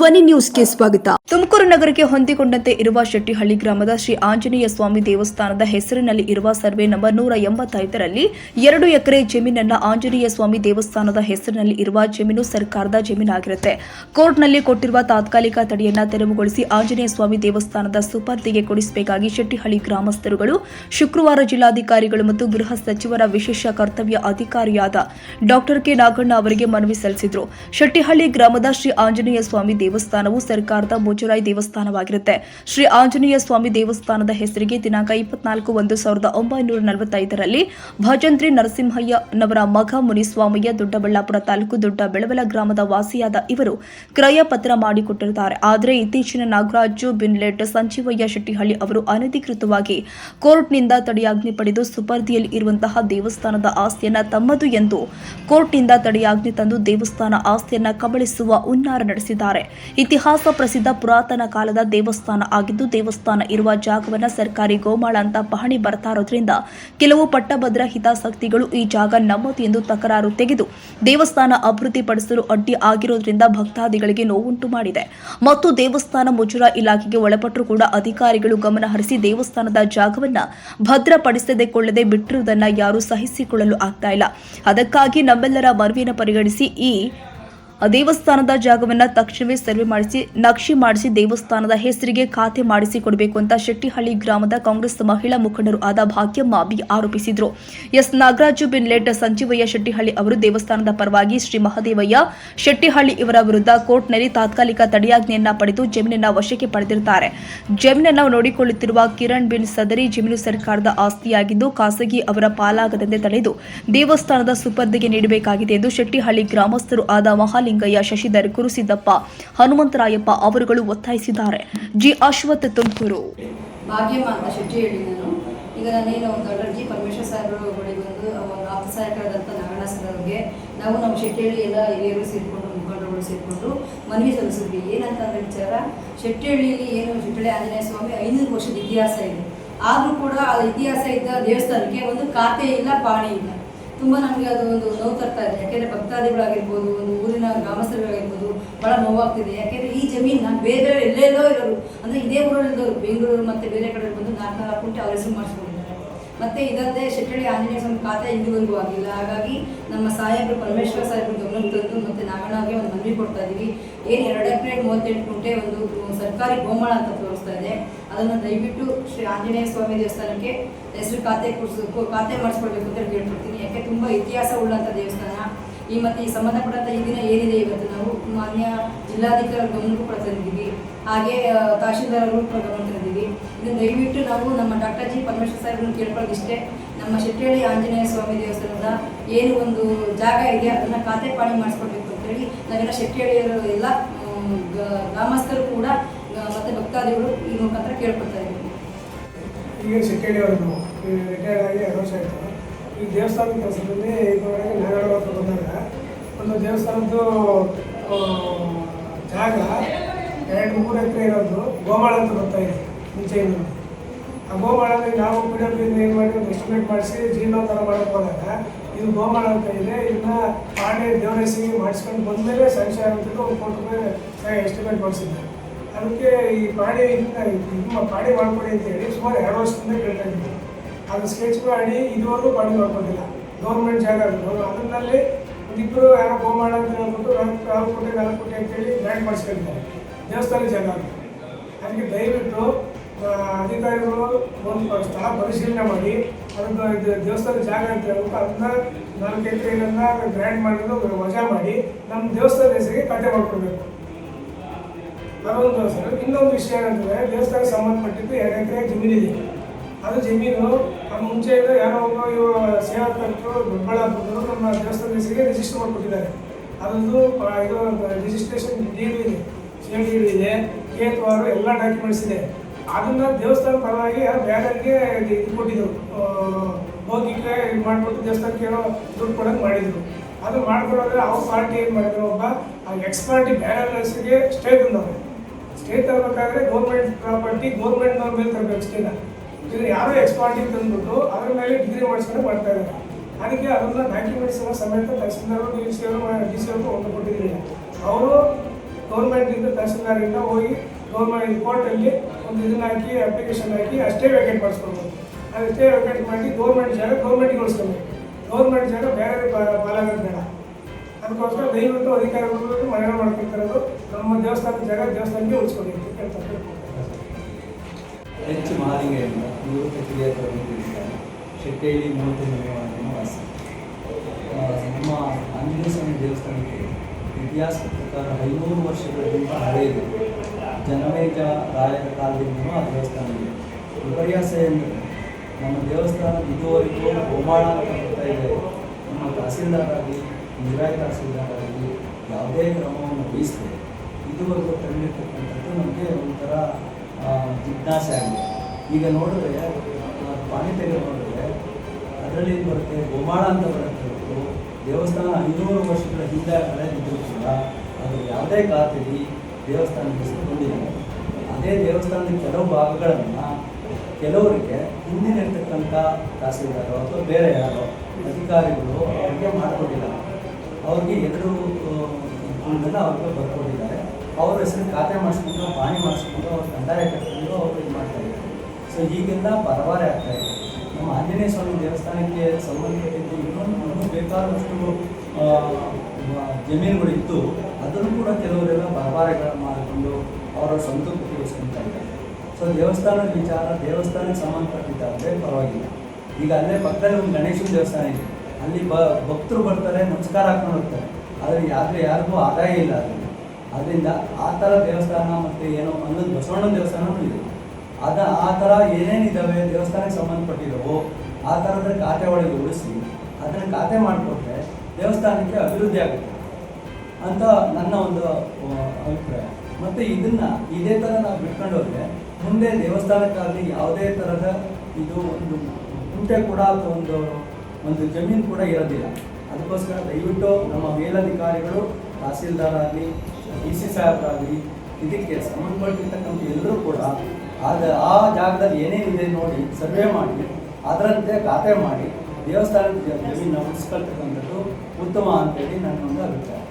ಧ್ವನಿ ನ್ಯೂಸ್ಗೆ ಸ್ವಾಗತ. ತುಮಕೂರು ನಗರಕ್ಕೆ ಹೊಂದಿಕೊಂಡಂತೆ ಇರುವ ಶೆಟ್ಟಿಹಳ್ಳಿ ಗ್ರಾಮದ ಶ್ರೀ ಆಂಜನೇಯ ಸ್ವಾಮಿ ದೇವಸ್ಥಾನದ ಹೆಸರಿನಲ್ಲಿ ಇರುವ ಸರ್ವೆ ನಂಬರ್ ನೂರ ಎಂಬತ್ತೈದರಲ್ಲಿ ಎರಡು ಎಕರೆ ಜಮೀನನ್ನ ಆಂಜನೇಯ ಸ್ವಾಮಿ ದೇವಸ್ಥಾನದ ಹೆಸರಿನಲ್ಲಿ ಇರುವ ಜಮೀನು ಸರ್ಕಾರದ ಜಮೀನಾಗಿರುತ್ತೆ. ಕೋರ್ಟ್ನಲ್ಲಿ ಕೊಟ್ಟಿರುವ ತಾತ್ಕಾಲಿಕ ತಡೆಯನ್ನ ತೆರವುಗೊಳಿಸಿ ಆಂಜನೇಯ ಸ್ವಾಮಿ ದೇವಸ್ಥಾನದ ಸುಪರ್ದಿಗೆ ಕೊಡಿಸಬೇಕಾಗಿ ಶೆಟ್ಟಿಹಳ್ಳಿ ಗ್ರಾಮಸ್ಥರುಗಳು, ಶುಕ್ರವಾರ ಜಿಲ್ಲಾಧಿಕಾರಿಗಳು ಮತ್ತು ಗೃಹ ಸಚಿವರ ವಿಶೇಷ ಕರ್ತವ್ಯ ಅಧಿಕಾರಿಯಾದ ಡಾಕ್ಟರ್ ಕೆ ನಾಗಣ್ಣ ಅವರಿಗೆ ಮನವಿ ಸಲ್ಲಿಸಿದರು. ಶೆಟ್ಟಿಹಳ್ಳಿ ಗ್ರಾಮದ ಶ್ರೀ ಆಂಜನೇಯ ಸ್ವಾಮಿ ದೇವಸ್ಥಾನವು ಸರ್ಕಾರದ ಮುಜರಾಯಿ ದೇವಸ್ಥಾನವಾಗಿರುತ್ತೆ. ಶ್ರೀ ಆಂಜನೇಯ ಸ್ವಾಮಿ ದೇವಸ್ಥಾನದ ಹೆಸರಿಗೆ ದಿನಾಂಕ ಇಪ್ಪತ್ನಾಲ್ಕು ಒಂದು ಸಾವಿರದ ಒಂಬೈನೂರ ನಲವತ್ತೈದರಲ್ಲಿ ಭಜಂತ್ರಿ ನರಸಿಂಹಯ್ಯನವರ ಮಗ ಮುನಿಸ್ವಾಮಯ್ಯ ದೊಡ್ಡಬಳ್ಳಾಪುರ ತಾಲೂಕು ದೊಡ್ಡ ಬೆಳವಲ ಗ್ರಾಮದ ವಾಸಿಯಾದ ಇವರು ಕ್ರಯ ಪತ್ರ ಮಾಡಿಕೊಟ್ಟಿರುತ್ತಾರೆ. ಆದರೆ ಇತ್ತೀಚಿನ ನಾಗರಾಜು, ಬಿನ್ಲೆಟ್, ಸಂಜೀವಯ್ಯ ಶೆಟ್ಟಿಹಳ್ಳಿ ಅವರು ಅನಧಿಕೃತವಾಗಿ ಕೋರ್ಟ್ನಿಂದ ತಡೆಯಾಜ್ಞೆ ಪಡೆದು ಸುಪರ್ದಿಯಲ್ಲಿ ಇರುವಂತಹ ದೇವಸ್ಥಾನದ ಆಸ್ತಿಯನ್ನ ತಮ್ಮದು ಎಂದು ಕೋರ್ಟ್ನಿಂದ ತಡೆಯಾಜ್ಞೆ ತಂದು ದೇವಸ್ಥಾನ ಆಸ್ತಿಯನ್ನ ಕಬಳಿಸುವ ಹುನ್ನಾರ ನಡೆಸಿದ್ದಾರೆ. ಇತಿಹಾಸ ಪ್ರಸಿದ್ಧ ಪುರಾತನ ಕಾಲದ ದೇವಸ್ಥಾನ ಆಗಿದ್ದು, ದೇವಸ್ಥಾನ ಇರುವ ಜಾಗವನ್ನ ಸರ್ಕಾರಿ ಗೋಮಾಳ ಅಂತ ಪಹಣಿ ಬರ್ತಾ ಇರೋದ್ರಿಂದ ಕೆಲವು ಪಟ್ಟಭದ್ರ ಹಿತಾಸಕ್ತಿಗಳು ಈ ಜಾಗ ನಮ್ಮದು ಎಂದು ತಕರಾರು ತೆಗೆದು ದೇವಸ್ಥಾನ ಅಭಿವೃದ್ಧಿಪಡಿಸಲು ಅಡ್ಡಿ ಆಗಿರೋದ್ರಿಂದ ಭಕ್ತಾದಿಗಳಿಗೆ ನೋವುಂಟು ಮಾಡಿದೆ. ಮತ್ತು ದೇವಸ್ಥಾನ ಮುಜುರಾ ಇಲಾಖೆಗೆ ಒಳಪಟ್ಟರೂ ಕೂಡ ಅಧಿಕಾರಿಗಳು ಗಮನ ಹರಿಸಿ ದೇವಸ್ಥಾನದ ಜಾಗವನ್ನ ಭದ್ರಪಡಿಸದೆ ಕೊಳ್ಳದೆ ಬಿಟ್ಟಿರುವುದನ್ನ ಯಾರೂ ಸಹಿಸಿಕೊಳ್ಳಲು ಆಗ್ತಾ ಇಲ್ಲ. ಅದಕ್ಕಾಗಿ ನಮ್ಮೆಲ್ಲರ ಮನವಿಯನ್ನು ಪರಿಗಣಿಸಿ ಈ ದೇವಸ್ಥಾನದ ಜಾಗವನ್ನ ತಕ್ಷಣವೇ ಸರ್ವೆ ಮಾಡಿಸಿ, ನಕ್ಷೆ ಮಾಡಿಸಿ ದೇವಸ್ಥಾನದ ಹೆಸರಿಗೆ ಖಾತೆ ಮಾಡಿಸಿ ಕೊಡಬೇಕು ಅಂತ ಶೆಟ್ಟಿಹಳ್ಳಿ ಗ್ರಾಮದ ಕಾಂಗ್ರೆಸ್ ಮಹಿಳಾ ಮುಖಂಡರು ಆದ ಭಾಗ್ಯಮ್ಮ ಬಿ ಆರೋಪಿಸಿದ್ರು. ಎಸ್. ನಾಗರಾಜು ಬಿನ್ ಲೇಟ್ ಸಂಜೀವಯ್ಯ ಶೆಟ್ಟಿಹಳ್ಳಿ ಅವರು ದೇವಸ್ಥಾನದ ಪರವಾಗಿ ಶ್ರೀ ಮಹದೇವಯ್ಯ ಶೆಟ್ಟಿಹಳ್ಳಿ ಇವರ ವಿರುದ್ಧ ಕೋರ್ಟ್ನಲ್ಲಿ ತಾತ್ಕಾಲಿಕ ತಡೆಯಾಜ್ಞೆಯನ್ನ ಪಡೆದು ಜಮೀನನ್ನ ವಶಕ್ಕೆ ಪಡೆದಿರುತ್ತಾರೆ. ಜಮೀನನ್ನು ನೋಡಿಕೊಳ್ಳುತ್ತಿರುವ ಕಿರಣ್ ಬಿನ್ ಸದರಿ ಜಮೀನು ಸರ್ಕಾರದ ಆಸ್ತಿಯಾಗಿದ್ದು, ಖಾಸಗಿ ಅವರ ಪಾಲಾಗದಂತೆ ತಡೆದು ದೇವಸ್ಥಾನದ ಸುಪರ್ದಿಗೆ ನೀಡಬೇಕಾಗಿದೆ ಎಂದು ಶೆಟ್ಟಿಹಳ್ಳಿ ಗ್ರಾಮಸ್ಥರು ಆದ ಮಹಾಲಿಂಗಯ್ಯ ಶಶಿಧರ್ ಕುರುಸಿದ್ದಪ್ಪ ಹನುಮಂತರಾಯಪ್ಪ ಅವರುಗಳು ಒತ್ತಾಯಿಸಿದ್ದಾರೆ. ಜಿ. ಅಶ್ವಥ್, ತುಮಕೂರು. ಈಗ ನಾನೇನು ಡಾಕ್ಟರ್ ಜಿ ಪರಮೇಶ್ವರ್ ಸಾಹೇಬರು ಬಳಿ ಬಂದು ಆಪ್ತ ಸಹಾಯಕರಾದಂಥ ನಾರಾಯಣ ಸರ್ ಅವ್ರಿಗೆ, ನಾವು ನಮ್ಮ ಶೆಟ್ಟಿಹಳ್ಳಿ ಎಲ್ಲ ಹಿರಿಯರು ಸೇರಿಕೊಂಡು, ಮುಖಂಡರುಗಳು ಸೇರಿಕೊಂಡು ಮನವಿ ಸಲ್ಲಿಸಿದ್ವಿ. ಏನಂತಂದ್ರೆ ವಿಚಾರ, ಶೆಟ್ಟಿಹಳ್ಳಿಯಲ್ಲಿ ಏನು ಶೆಟ್ಟಿಹಳ್ಳಿ ಆಂಜನೇಯ ಸ್ವಾಮಿ ಐನೂರು ವರ್ಷದ ಇತಿಹಾಸ ಇದೆ. ಆದರೂ ಕೂಡ ಆ ಇತಿಹಾಸ ಇದ್ದ ದೇವಸ್ಥಾನಕ್ಕೆ ಒಂದು ಖಾತೆ ಇಲ್ಲ, ಪಾಣಿ ಇಲ್ಲ. ತುಂಬ ನಮಗೆ ಅದು ಒಂದು ನೋವು ತರ್ತಾ ಇದೆ. ಯಾಕೆಂದರೆ ಭಕ್ತಾದಿಗಳಾಗಿರ್ಬೋದು, ಒಂದು ಊರಿನ ಗ್ರಾಮಸ್ಥರುಗಳಾಗಿರ್ಬೋದು ಭಾಳ ನೋವಾಗ್ತಿದೆ. ಯಾಕೆಂದರೆ ಈ ಜಮೀನ ಬೇರೆ ಬೇರೆ ಎಲ್ಲೆಲ್ಲೋ ಇರೋರು, ಅಂದರೆ ಇದೇ ಊರಲ್ಲಿದ್ದವರು ಬೆಂಗಳೂರು ಮತ್ತು ಬೇರೆ ಕಡೆ ಬಂದು ನಾಲ್ಕು ನಾಲ್ಕು ಕುಂಟೆ ಅವ್ರ ಹೆಸರು ಮಾಡಿಸ್ಕೊಂಡಿದ್ದಾರೆ ಮತ್ತು ಇದಲ್ಲದೆ ಶೆಟ್ಟಳ್ಳಿ ಆಂಜನೇಯ ಸ್ವಾಮಿ ಖಾತೆ ಇಂದಿಗೊಂದು ಆಗಿಲ್ಲ. ಹಾಗಾಗಿ ನಮ್ಮ ಸಾಹೇಬರು ಪರಮೇಶ್ವರ ಸಾಹೇಬರು ಗಮನ ತಂದು ಮತ್ತೆ ನಾಗಣ್ಣಗೆ ಒಂದು ಮನವಿ ಕೊಡ್ತಾ ಇದ್ದೀವಿ ಏನು ಎರಡು ಎಕರೆ ಮೂವತ್ತೆಂಟು ಗುಂಟೆ ಒಂದು ಸರ್ಕಾರಿ ಗೋಮಾಳ ಅಂತ ತೋರಿಸ್ತಾ ಇದೆ. ಅದನ್ನು ದಯವಿಟ್ಟು ಶ್ರೀ ಆಂಜನೇಯ ಸ್ವಾಮಿ ದೇವಸ್ಥಾನಕ್ಕೆ ಹೆಸರು ಖಾತೆ ಖಾತೆ ಮಾಡಿಸ್ಕೊಳ್ಬೇಕು ಅಂತ ಕೇಳ್ಕೊಡ್ತೀನಿ ಯಾಕೆ, ತುಂಬ ಇತಿಹಾಸ ಉಳ್ಳಂಥ ದೇವಸ್ಥಾನ. ಈ ಮತ್ತೆ ಈ ಸಂಬಂಧಪಟ್ಟಂಥ ಈ ದಿನ ಏನಿದೆ ಇವತ್ತು? ನಾವು ಮಾನ್ಯ ಜಿಲ್ಲಾಧಿಕಾರಿ ಗಮನಕ್ಕೂ ಕೂಡ ತಂದಿದ್ದೀವಿ ಹಾಗೆ ತಹಶೀಲ್ದಾರ್ ತಹಶೀಲ್ದಾರರು ಕೂಡ ಗಮನ ತಂದಿದ್ದೀವಿ ಇದನ್ನು ದಯವಿಟ್ಟು ನಾವು ನಮ್ಮ ಡಾಕ್ಟರ್ ಜಿ. ಪರಮೇಶ್ವರ್ ಸಾಹೇಬ್ರನ್ನ ಕೇಳ್ಕೊಳ್ಳೋದಿಷ್ಟೇ. ನಮ್ಮ ಶೆಟ್ಟಿಹಳ್ಳಿ ಆಂಜನೇಯ ಸ್ವಾಮಿ ದೇವಸ್ಥಾನದ ಏನು ಒಂದು ಜಾಗ ಇದೆ, ಅದನ್ನು ಖಾತೆ ಪಾಣಿ ಮಾಡಿಸ್ಕೊಡ್ಬೇಕು ಅಂತೇಳಿ ನಾವೆಲ್ಲ ಶೆಟ್ಟಿಹಳ್ಳಿಯವರು ಎಲ್ಲ ಗ್ರಾಮಸ್ಥರು ಕೂಡ ಮತ್ತು ಭಕ್ತಾದಿಗಳು ಈ ಮುಖಾಂತರ ಕೇಳ್ಕೊಳ್ತಾ ಇದ್ದೀವಿ ಈಗ ಶೆಟ್ಟಿಹಳ್ಳಿಯವರು ಅವರು ರಿಟೈರ್ಡ್ ಆಗಿ ಎರಡು ಆಯಿತು ಈ ದೇವಸ್ಥಾನದ ಕೆಲಸದಲ್ಲಿ ಇದುವರೆಗೆ ನಾಗರಾಜ ಹತ್ರ ಬಂದಾಗ ಒಂದು ದೇವಸ್ಥಾನದ್ದು ಜಾಗ ಎರಡು ಮೂರು ಎಕರೆ ಇರೋದು ಗೋಮಾಳ ಅಂತ ಬರ್ತಾ ಇದೆ ಮುಂಚೆಯಿಂದ ಆ ಗೋಮಾಳಲ್ಲಿ ನಾವು ಪಿ ಏನು ಮಾಡಿ ಒಂದು ಎಸ್ಟಿಮೇಟ್ ಮಾಡಿಸಿ ಜೀರ್ಣೋದ್ಧಾರ ಮಾಡೋಕೆ ಹೋದಾಗ ಇದು ಗೋಮಾಳ ಅಂತ ಇದೆ, ಇದನ್ನ ಪಾಣಿ ದೇವರ ಹೆಸರಿಗೆ ಮಾಡಿಸ್ಕೊಂಡು ಬಂದಮೇಲೆ ಸಂಶಯ ಆಗುತ್ತಿದ್ದು ಒಂದು ಕೋಟಿ ರೂಪಾಯಿ ಎಸ್ಟಿಮೇಟ್ ಮಾಡಿಸಿದ್ದೆ ಅದಕ್ಕೆ ಈ ಪಾಡಿ ಇದನ್ನ ನಿಮ್ಮ ಪಾಡಿ ಮಾಡ್ಕೊಡಿ ಅಂತ ಹೇಳಿ ಸುಮಾರು ಎರಡು ವರ್ಷದಿಂದ ಕೇಳ್ತಾ ಇದ್ದೀವಿ ಅದು ಸ್ಕೆಚ್ ಮಾಡಿ ಇದುವರೆಗೂ ಮಾಡಿ ಮಾಡ್ಕೊಂಡಿಲ್ಲ ಗೌರ್ಮೆಂಟ್ ಜಾಗ ಅದು ಅದರಲ್ಲಿ ಒಂದಿಬ್ಬರು ಯಾರೋ ಗೋಮಾಳ ಅಂತ ಹೇಳ್ಬಿಟ್ಟು ನಾಲ್ಕು ನಾಲ್ಕು ಕೋಟಿ ನಾಲ್ಕು ಕೋಟಿ ಅಂತೇಳಿ ಗ್ರ್ಯಾಂಡ್ ಮಾಡಿಸ್ಕೊಂಡಿದ್ದಾರೆ. ದೇವಸ್ಥಾನ ಜಾಗ ಅದು. ಅದಕ್ಕೆ ದಯವಿಟ್ಟು ಅಧಿಕಾರಿಗಳು ಒಂದು ಸ್ಥಳ ಪರಿಶೀಲನೆ ಮಾಡಿ ಅದನ್ನು ದೇವಸ್ಥಾನ ಜಾಗ ಅಂತ ಹೇಳ್ಬಿಟ್ಟು ಅದನ್ನ ನಾಲ್ಕು ಎಕರೆಗಳನ್ನ ಗ್ರ್ಯಾಂಡ್ ಮಾಡಿದ್ರು ವಜಾ ಮಾಡಿ, ನಮ್ಮ ದೇವಸ್ಥಾನ ಹೆಸರಿಗೆ ಖಾತೆ ಮಾಡ್ಕೊಡ್ಬೇಕು. ಅದೊಂದು ಸರ್, ಇನ್ನೊಂದು ವಿಷಯ ಏನಂತಂದ್ರೆ, ದೇವಸ್ಥಾನಕ್ಕೆ ಸಂಬಂಧಪಟ್ಟಿದ್ದು ಎರಡು ಎಕರೆ ಜಮೀನಿದೆ. ಅದು ಜಮೀನು ಅದು ಮುಂಚೆಯಿಂದ ಯಾರೋ ಒಬ್ಬ ಇವ ಸೇವಾಕರ್ತರು ದೊಡ್ಡಬಳ್ಳಾಪುರದವರು ನಮ್ಮ ದೇವಸ್ಥಾನ ಹೆಸರಿಗೆ ರಿಜಿಸ್ಟರ್ ಮಾಡಿಕೊಟ್ಟಿದ್ದಾರೆ. ಅದೊಂದು ಇದು ರಿಜಿಸ್ಟ್ರೇಷನ್ ಡಿ ಇದೆ ಎಲ್ ಡಿಎಲ್ ಇದೆ ಕೇತ್ವಾರು ಎಲ್ಲ ಡಾಕ್ಯುಮೆಂಟ್ಸ್ ಇದೆ. ಅದನ್ನು ದೇವಸ್ಥಾನ ಪರವಾಗಿ ಬೇರೆಯವರಿಗೆ ಇದು ಕೊಟ್ಟಿದ್ದರು. ಆ, ಭೌತಿಕ ಇದು ಮಾಡಿಬಿಟ್ಟು ದೇವಸ್ಥಾನಕ್ಕೆ ಏನೋ ದುಡ್ಡು ಕೊಡೋಕೆ ಮಾಡಿದರು. ಅದು ಮಾಡ್ಕೊಡೋದ್ರೆ ಅವ್ರ ಪಾರ್ಟಿ ಏನು ಮಾಡಿದ್ರು ಒಬ್ಬ ಆ ಎಕ್ಸ್ ಪಾರ್ಟಿ ಹೆಸರಿಗೆ ಸ್ಟೇ ತಂದವರು. ಸ್ಟೇ ತರಬೇಕಾದ್ರೆ ಗೌರ್ಮೆಂಟ್ ಪ್ರಾಪರ್ಟಿ ಗೌರ್ಮೆಂಟ್ನವ್ರ ಮೇಲೆ ತರಬೇಕು ಸ್ಟೇನ ಇದು ಯಾರೋ ಎಕ್ಸ್ ಪಾರ್ಟಿ ತಂದ್ಬಿಟ್ಟು ಅದ್ರ ಮೇಲೆ ಡಿಗ್ರಿ ಮಾಡಿಸ್ಕೊಂಡು ಮಾಡ್ತಾ ಇದ್ದಾರೆ. ಅದಕ್ಕೆ ಅದನ್ನ ಡಾಕ್ಯುಮೆಂಟ್ಸ್ ಎಲ್ಲ ಸಮೇತ ತಹಸೀಲ್ದಾರ್ ಡಿ ಸಿ ಅವರು ಡಿ ಸಿ ಅವರು ಒಂದು ಕೊಟ್ಟಿದ್ದೀನಿ ಅವರು ಗೌರ್ಮೆಂಟಿಂದ ತಹಸೀಲ್ದಾರಿಂದ ಹೋಗಿ ಗೌರ್ಮೆಂಟ್ ಕೋರ್ಟಲ್ಲಿ ಒಂದು ಇದನ್ನ ಹಾಕಿ ಅಪ್ಲಿಕೇಶನ್ ಹಾಕಿ ಅಷ್ಟೇ ವ್ಯಾಕೆಟ್ ಮಾಡಿಸ್ಕೊಳ್ಬೋದು ಅದಷ್ಟೇ ವ್ಯಾಕೆಟ್ ಮಾಡಿ ಗೌರ್ಮೆಂಟ್ ಜಾಗ ಗೌರ್ಮೆಂಟ್ಗೆ ಉಳಿಸ್ಕೊಬೇಕು. ಗೌರ್ಮೆಂಟ್ ಜಾಗ ಬೇರೆ ಪಾಲಾಗೋದು ಬೇಡ. ಅದಕ್ಕೋಸ್ಕರ ದಯವಿಟ್ಟು ಅಧಿಕಾರಿಗಳು ಮನೆ ಮಾಡ್ಕೊಳ್ತಿರೋದು ನಮ್ಮ ದೇವಸ್ಥಾನದ ಜಾಗ ದೇವಸ್ಥಾನಕ್ಕೆ ಉಳಿಸ್ಕೊಬೇಕು ಅಂತ ಹೆಚ್ಚು ಮಹಾಲಿಂಗಯ್ಯನಿಂದ ನಿವೃತ್ತ ಕಿರಿಯ ತರಬೇತಿದ್ದಾರೆ ಮೂರ್ತಿ ವಾರ್ಡಿನ ವಾಸಿ. ಆ, ನಮ್ಮ ಆಂಜನೇಯ ಸ್ವಾಮಿ ದೇವಸ್ಥಾನಕ್ಕೆ ಇತಿಹಾಸ ಪ್ರಕಾರ ಐನೂರು ವರ್ಷಗಳಿಗಿಂತ ಹಳೆಯದು. ಜನಮೇಜ ರಾಯರ ಕಾಲದಿಂದಲೂ ಆ ದೇವಸ್ಥಾನ ಇದೆ. ವಿಪರ್ಯಾಸ ಎಂದರೆ ನಮ್ಮ ದೇವಸ್ಥಾನ ಇದುವರೆಗೂ ಗೋಮಾಳ ಅಂತ ಇದೆ ನಮ್ಮ ತಹಸೀಲ್ದಾರಾಗಿ ನಿರಾಯ ತಹಸೀಲ್ದಾರಾಗಿ ಯಾವುದೇ ಕ್ರಮವನ್ನು ವಹಿಸಿದೆ ಇದುವರೆಗೂ ತಂದಿರ್ತಕ್ಕಂಥದ್ದು ನಮಗೆ ಒಂಥರ ಜಿಜ್ಞಾಸೆ ಆಗಿದೆ. ಈಗ ನೋಡಿದ್ರೆ ತೆಗೆದು ನೋಡಿದ್ರೆ, ಅದರಲ್ಲಿ ಬರುತ್ತೆ? ಗೋಮಾಳ ಅಂತ ಬರುತ್ತೆ. ದೇವಸ್ಥಾನ ಐನೂರು ವರ್ಷಗಳ ಹಿಂದೆ ಹಳೆದಿದ್ದರೂ ಕೂಡ, ಅದು ಯಾವುದೇ ಖಾತೆಯಲ್ಲಿ ದೇವಸ್ಥಾನಕ್ಕೆ ಹೆಸರು ಬಂದಿದೆ ಅದೇ ದೇವಸ್ಥಾನದ ಕೆಲವು ಭಾಗಗಳನ್ನು ಕೆಲವರಿಗೆ ಹಿಂದಿನಿರ್ತಕ್ಕಂಥ ತಹಸೀಲ್ದಾರು ಅಥವಾ ಬೇರೆ ಯಾರೋ ಅಧಿಕಾರಿಗಳು ಅವ್ರಿಗೆ ಮಾಡಿಕೊಟ್ಟಿಲ್ಲ. ಅವ್ರಿಗೆ ಎರಡು ಅವ್ರಿಗೆ ಬರ್ಕೊಟ್ಟಿದ್ದಾರೆ. ಅವ್ರ ಹೆಸರು ಖಾತೆ ಮಾಡಿಸ್ಕೊಂಡು ಬಾಣಿ ಮಾಡಿಸ್ಕೊಂಡು, ಅವ್ರ ಕಂದಾಯ ಕಟ್ಕೊಂಡು ಅವ್ರು ಇದು ಮಾಡ್ತಾ ಇದ್ದಾರೆ. ಸೊ ಈಗೆಲ್ಲ ಪರವಾರೆ ಆಗ್ತಾ ಇದೆ. ನಮ್ಮ ಆಂಜನೇಯ ಸ್ವಾಮಿ ದೇವಸ್ಥಾನಕ್ಕೆ ಸಂಬಂಧಪಟ್ಟಿದ್ದು ಇನ್ನೊಂದು ಇನ್ನೂ ಬೇಕಾದಷ್ಟು ಜಮೀನುಗಳಿತ್ತು ಅದನ್ನು ಕೂಡ ಕೆಲವರೆಲ್ಲ ಪರವಾರೆಗಳನ್ನು ಮಾಡಿಕೊಂಡು ಅವರ ಸ್ವಂತ ಉಪಯೋಗಿಸ್ಕೊಳ್ತಾ ಇದ್ದಾರೆ. ಸೊ ದೇವಸ್ಥಾನದ ವಿಚಾರ, ದೇವಸ್ಥಾನಕ್ಕೆ ಸಂಬಂಧಪಟ್ಟಿದ್ದಾದರೆ ಪರವಾಗಿಲ್ಲ. ಈಗ ಅಲ್ಲೇ ಪಕ್ಕದಲ್ಲಿ ಒಂದು ಗಣೇಶನ ದೇವಸ್ಥಾನ ಇದೆ. ಅಲ್ಲಿ ಭಕ್ತರು ಬರ್ತಾರೆ, ನಮಸ್ಕಾರ ಹಾಕೊಂಡು ಹೋಗ್ತಾರೆ. ಆದರೆ ಯಾರು ಯಾರಿಗೂ ಆದಾಯ ಇಲ್ಲ ಅದರಿಂದ ಅದರಿಂದ ಆ ಥರ ದೇವಸ್ಥಾನ ಮತ್ತು ಏನೋ ಅನ್ನೋದು ಬಸವಣ್ಣ ದೇವಸ್ಥಾನವೂ ಇದೆ ಅದ ಆ ಥರ ಏನೇನಿದ್ದಾವೆ ದೇವಸ್ಥಾನಕ್ಕೆ ಸಂಬಂಧಪಟ್ಟಿದವೋ ಆ ಥರದ ಖಾತೆ ಒಳಗೆ ಉಳಿಸಿ ಅದನ್ನು ಖಾತೆ ಮಾಡಿಕೊಟ್ರೆ ದೇವಸ್ಥಾನಕ್ಕೆ ಅಭಿವೃದ್ಧಿ ಆಗುತ್ತೆ ಅಂತ ನನ್ನ ಒಂದು ಅಭಿಪ್ರಾಯ. ಮತ್ತು ಇದನ್ನು ಇದೇ ಥರ ನಾವು ಬಿಟ್ಕೊಂಡು ಹೋದರೆ ಮುಂದೆ ದೇವಸ್ಥಾನಕ್ಕಾಗಲಿ ಯಾವುದೇ ಥರದ ಇದು ಒಂದು ಕುಂಟೆ ಕೂಡ ಅಥವಾ ಒಂದು ಒಂದು ಜಮೀನು ಕೂಡ ಇರೋದಿಲ್ಲ. ಅದಕ್ಕೋಸ್ಕರ ದಯವಿಟ್ಟು ನಮ್ಮ ಮೇಲಧಿಕಾರಿಗಳು, ತಹಸೀಲ್ದಾರ್ ಆಗಲಿ ಡಿ ಸಿ ಸಾಹೇಬರಾಗಲಿ ಇದಕ್ಕೆ ಸಂಬಂಧಪಟ್ಟಿರ್ತಕ್ಕಂಥ ಎಲ್ಲರೂ ಕೂಡ ಆದ ಆ ಜಾಗದಲ್ಲಿ ಏನೇನಿದೆ ನೋಡಿ ಸರ್ವೆ ಮಾಡಿ, ಅದರಂತೆ ಖಾತೆ ಮಾಡಿ ದೇವಸ್ಥಾನದ ಜಮೀನು ಉಳಿಸ್ಕೊಳ್ತಕ್ಕಂಥದ್ದು ಉತ್ತಮ ಅಂತೇಳಿ ನನ್ನ ಒಂದು ಅಭಿಪ್ರಾಯ.